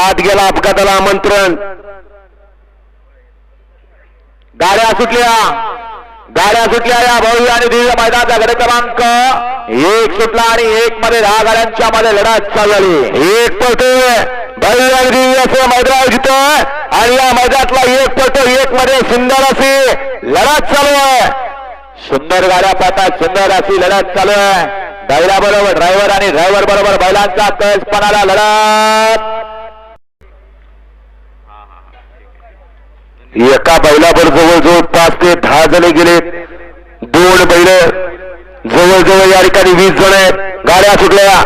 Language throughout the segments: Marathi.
आत गेला अपघाताला आमंत्रण. गाड्या सुटल्या. गाड्या सुटल्या या भाऊ आणि दिव्य मैदानाचा गड क्रमांक एक सुटला आणि एक मध्ये दहा गाड्यांच्या मध्ये लढत चालू झाली. एक पटो भाऊ आणि दिव्य असं मैदान जिथं आणि या मैदानातला एक पटो एक मध्ये सुंदर अशी लढत चालू आहे. सुंदर गाड्या पाहतात सुंदर अशी लढत चालू आहे. बैला बरोबर ड्रायव्हर आणि ड्रायव्हर बरोबर बैलांचा कळसपणाला लढत. एका बैलावर जवळजवळ पाच ते दहा जण गेले. दोन बैल जवळजवळ या ठिकाणी वीस जण आहेत. गाड्या सुटल्या.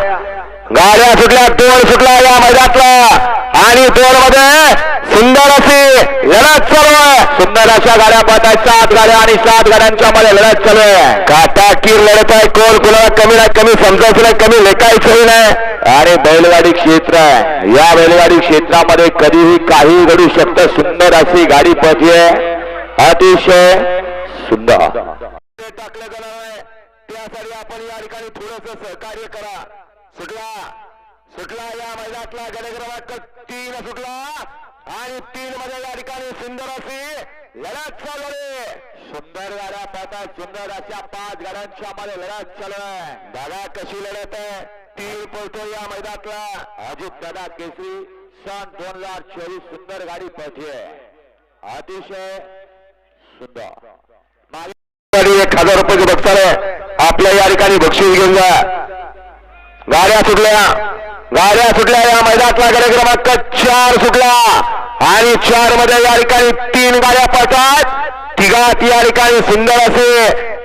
गाड्या सुटल्या दोन सुटला या मैदानातला आणि दोन मध्ये सुंदर अशी लढत चालू आहे. सुंदर अशा गाड्या पाहतायत सात गाड्या आणि सात गाड्यांच्या मध्ये लढत चालू आहे. काटाकीर लढत आहे कोण कुणाला कमी नाही कमी समजायचं नाही कमी लेखायचंही नाही. अरे बैलगाडी क्षेत्र आहे. या बैलगाडी क्षेत्रामध्ये कधीही काही घडू शकतं. सुंदर अशी गाडी पळती आहे. अतिशय सुंदर. टाकलं गेलं त्यासाठी आपण या ठिकाणी थोडस सहकार्य करा. सुटला. सुटला या मैदानातला गड क्रमांक तीन सुटला. आणि तीन मध्ये या ठिकाणी सुंदर अशी लढत चालू सुंदर गाड्या पाहतात सुंदर अशा पाच गाड्यांच्या मध्ये लढत चालवलाय दादा कशी लढत आहे? तीन पळतो या मैदानातला. अजित दादा केसरी सन दोन हजार चोवीस सुंदर गाडी पळते अतिशय सुंदर. मागे एक हजार रुपयाचे बक्षीस आहे. आपल्या या ठिकाणी बक्षीस घेऊन जा. गाड्या सुटल्या. गाड्या सुटल्या या मैदानातला गडे क्रमांक चार सुटला आणि चारमध्ये या ठिकाणी तीन गाड्या पळतात तिघात या ठिकाणी सुंदर असे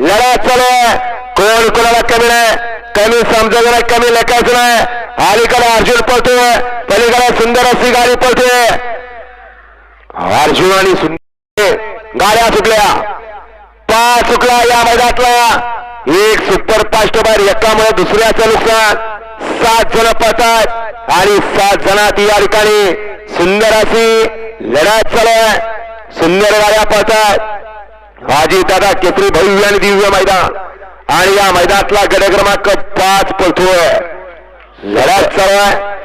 लढत चालू आहे. कोण कोणाला कमी नाही कमी समजायचं नाही कमी लेखायचं नाही. अलीकडे अर्जुन पळतोय. पलीकडे सुंदर अशी गाडी पळतोय अर्जुन आणि सुंदर गाड्या सुटल्या. पाच सुटला या मैदानातला एक सुपर फास्ट बाहेर एकामुळे दुसऱ्याचं नुकसान सात जण पळतात आणि सात जणात या ठिकाणी सुंदर अशी लढत चालू आहे. सुंदर गाड्या पळतात. हाजी दादा केसरी भव्य आणि दिव्य मैदान. आणि या मैदानातला गड क्रमांक पाच पळतोय. लढत चालू आहे.